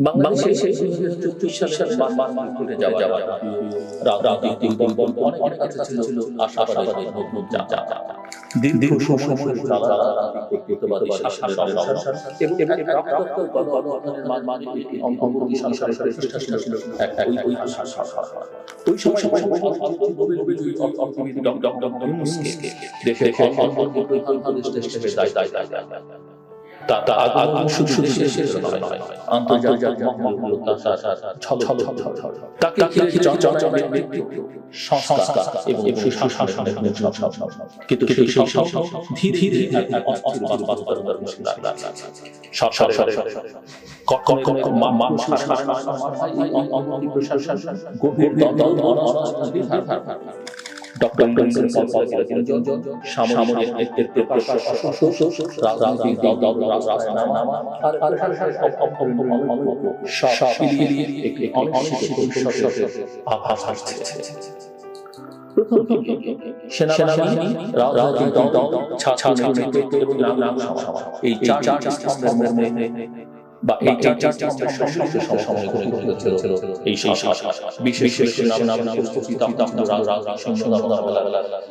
বাংলাদেশে চব্বিশ মান হিসেবে দায় দায় তা তা আগুন শুধু শেষ নয় আন্তর্জাতিক মহম্মদ তার ছল ছল তাকে ঘিরে ব্যক্তিত্ব সংস্কার এবং সুশাসনের কিন্তু সেই সব ধীরে ধীরে সব সব সব কখন কখন মানুষ মাথায় এই অঙ্গতি প্রশাসন গভীর দ্বন্দ্ব ডক্টর সামরিক নেতৃত্বের আভাস আসছে সেনাবাহিনী রাজনৈতিক ছাত্র এবং এই চার চার স্তম্ভের মধ্যে বা এই চার চার সংশ্লিষ্ট ঘটে ঘটে ছিল এই সেই বিশেষ বিশেষ নাম নাম তাম তাম রাজ রাজ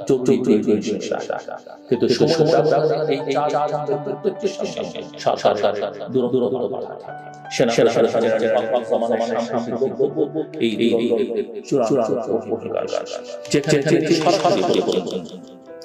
চৌদ্দ কিন্তু এই দূর দূর সেনা সেনা সেনা সেনা এই এই এই যেখানে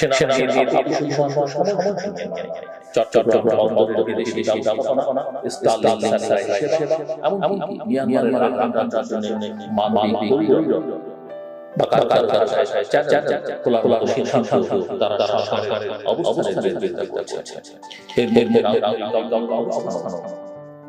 নির্বাচিত সরকারের অনুপস্থিতিতে রাষ্ট্র পরিচালনা যখন চলমান নয় ডক্টর জনসন নেতৃত্বাধীন সরকার নির্বাচিত হয়েছে 2026 সালে মার্চ করবার পরিকল্পনা শোনা হচ্ছে যেখানে সেনা সেনা 2025 সালে ডিসেম্বর মাসে নির্বাচন পাচ্ছেন এই এই বিশ্ব নির্বাচনের নয় নয় এটি এটি সাংবিধান এবং নীতিগত দল সেনাবাহিনীর চট্টগ্রাম তারা সরকারের অবস্থান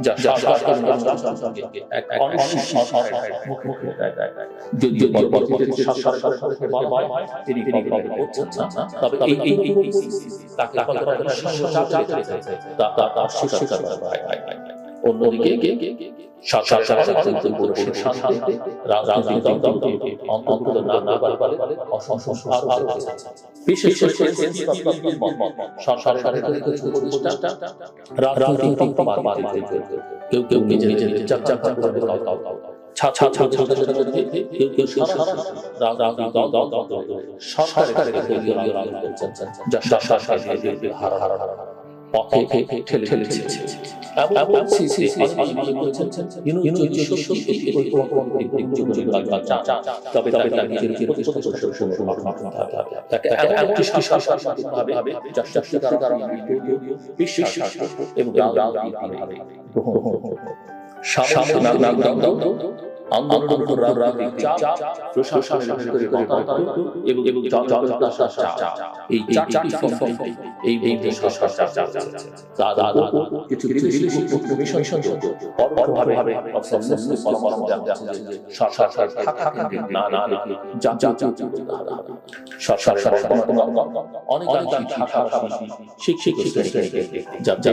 যা যদিও তিনি তবে এই তাকে অন্যদিকে কেউ কেউ নিজে নিজে চাপ চাপ করে ছা ছা ছা ছা কেউ কেউ রাজনৈতিক দল দল দল সরকারের ঠেলে ঠেলে ঠেলেছে মনে এবং রাজনীতি সামনে নাম নাম দাও আন্দোলন রাজনৈতিক চাপ প্রশাসনের ভিতরে এবং এবং এই চারটি ফ্রন্টে এই এই সরকার চাপ চাপ তার কিছু কিছু বিদেশি মিশন পরোক্ষভাবে অবসেসিভ পরমাণু সরকার থাকা থাকে না না না যা যা যা সরকার অনেক অনেক থাকা শিক্ষিত শ্রেণীকে যা যা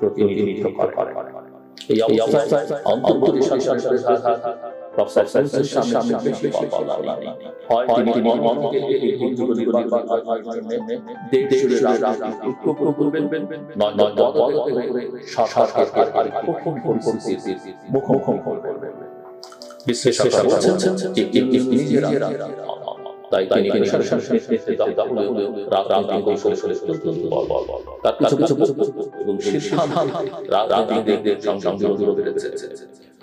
প্রতিনিধিত্ব করে এই অবস্থায় অন্তর্বর্তী সরকারের প্রফেসর সেন্সের সামনে বেশি বলা হয় তিনি মনকে এই হিন্দুগুলো নির্বাচন করার জন্য দেশ জুড়ে রাজনীতি ঐক্য করবেন নয় নয় দল দল সরকার আর কখন পরিস্থিতির মুখোমুখি করবেন বিশ্লেষকরা বলছেন যে নিজেরা তাই তিনি নেতৃত্বে কৌশলে তার কিছু কিছু এবং সিদ্ধান্ত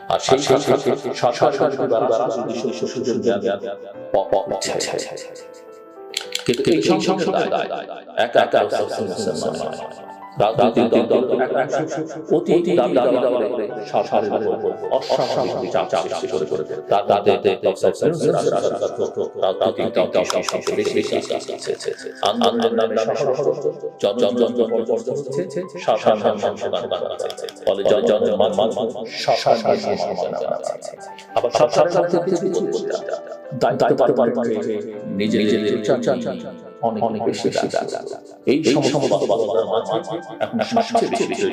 আর সেই সাথে দ্বারা রাজনীতি সুযোগ দেওয়া কিন্তু এই এক এক অতি দাবি দাবি করে সরকারের আবার বলতে দায়িত্ব পালন করে নিজে নিজে চাচা অনেক বেশি এই এখন সবচেয়ে বেশি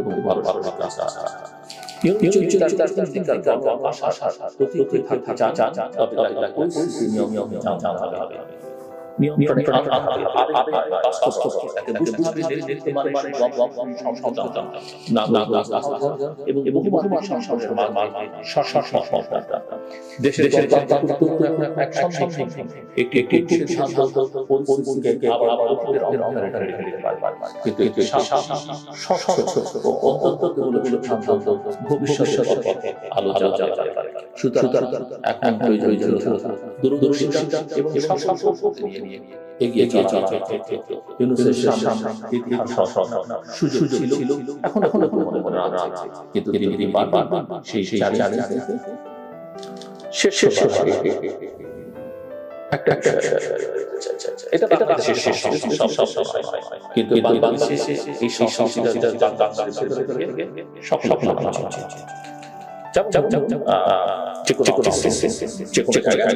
এবং পথে আলো সুতরাং এখন প্রয়োজন দূরদর্শিতা এবং নিয়ে এগিয়ে চলা ইউনুসের ইতিহাস সুযোগ ছিল এখন এখন মনে কিন্তু তিনি বারবার সেই সেই চ্যালেঞ্জ শেষ শেষ একটা একটা এটা বাংলাদেশের শেষ সব সব সব কিন্তু বাংলাদেশে এই সব সব সব সব যেমন যে কোনো যে কোনো জায়গায়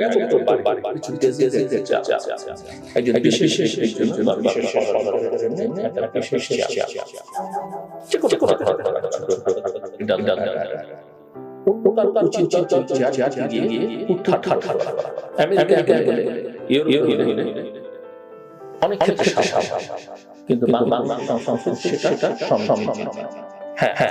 একজন বিশেষ একজন বিশেষ যে কোনো গেলে অনেক ক্ষেত্রে কিন্তু বাংলা সংস্কৃতি সেটা হ্যাঁ হ্যাঁ